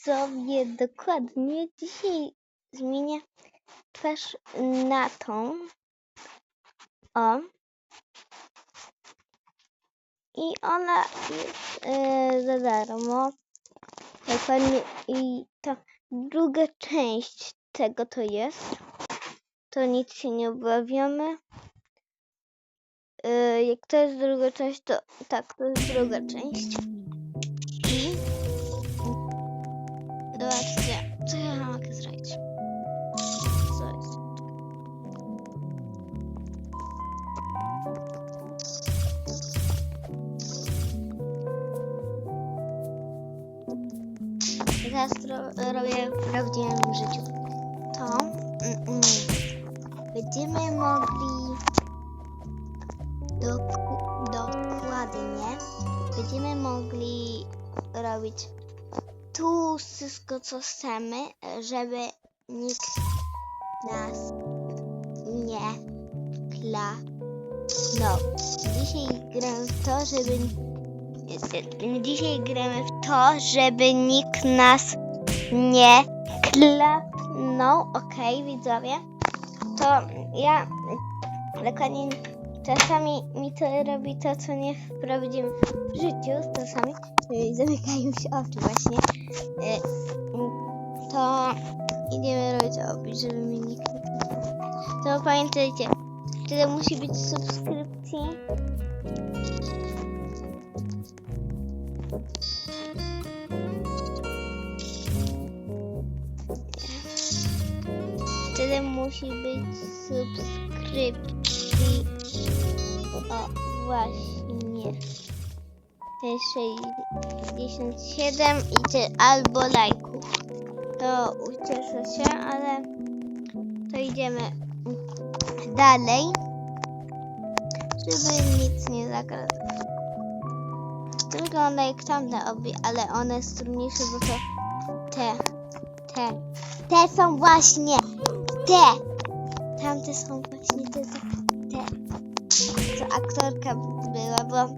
widzowie, dokładnie dzisiaj zmienię twarz na tą. O. I ona jest e, za darmo. Dokładnie. I to druga część tego to jest. To nic się nie obawiamy. E, jak to jest druga część, to tak, to jest druga część. Zobaczcie, co ja mogę zrobić. Co jest? Teraz ro- robię w prawdziwym życiu. To mm, mm, będziemy mogli dok- dokładnie będziemy mogli robić tu wszystko co chcemy, żeby nikt nas nie klanął. Dzisiaj gramy w to, żeby dzisiaj gramy w to, żeby nikt nas nie klapnął. Okej, widzowie. To ja dokładnie czasami mi to robi to, co nie w życiu. Czasami y, zamykają się oczy właśnie. Y, To idziemy robić opis, żeby mnie nikt nie. To pamiętajcie, tyle musi być subskrypcji. Tyle musi być subskrypcji. O, właśnie. Jest 67 i ty albo lajków. To ucieszę się, ale to idziemy dalej, żeby nic nie zagadać. To wygląda jak tamte obie, ale one trudniejsze, bo to te, te, te są właśnie te. Tamte są właśnie te, te, te. Co aktorka była, bo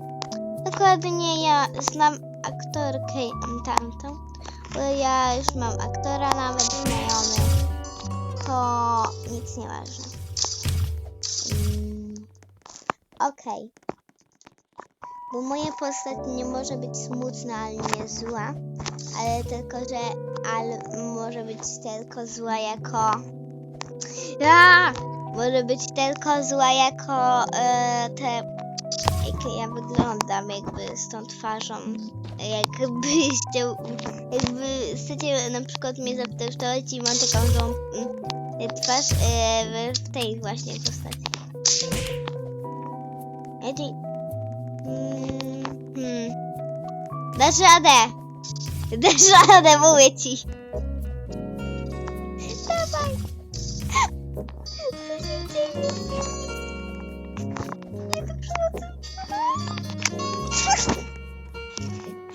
dokładnie ja znam aktorkę tamtą, bo ja już mam aktora nawet znajomy. To nic nie ważne. Mm, Okej. Bo moja postać nie może być smutna, ale nie zła. Ale tylko, że ale może być tylko zła jako. Ja! Może być tylko zła jako e, te. Jak ja wyglądam, jakby z tą twarzą. Jakbyście. Jakby chcecie na przykład mnie zatestować i mam taką złą mm, twarz e, w, tej właśnie postaci. Edi. Mm, hmm. Dasz radę! Dasz radę, mówię ci!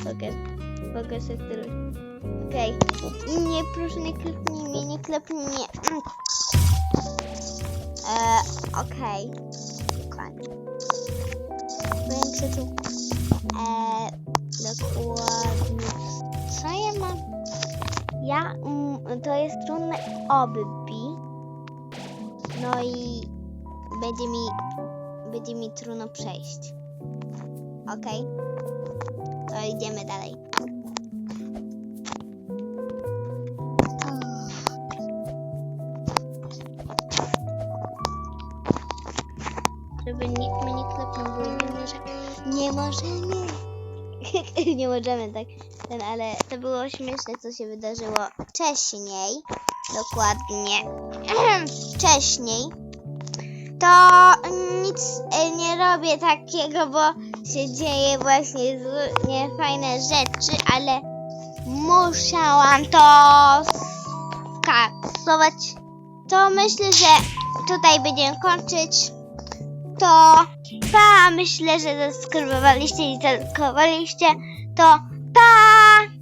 Pokaż, pokaż jak to robię. Okej. Nie, proszę nie klepnij mnie, nie klepnij mnie. Mm. E, Okej. Dokładnie. Większe tu. E, dokładnie. Co ja mam? Ja, mm, to jest trudne obbi. No i będzie mi, będzie mi trudno przejść. Okej? To idziemy dalej. Żeby nikt mnie nie klepnął, bo nie może. Nie możemy. nie możemy tak. Ten, ale to było śmieszne, co się wydarzyło wcześniej. Dokładnie. wcześniej. To nic e, nie robię takiego, bo się dzieje właśnie niefajne rzeczy, ale musiałam to skasować. To myślę, że tutaj będziemy kończyć. To pa, myślę, że zasubskrybowaliście i zalkowaliście. To pa!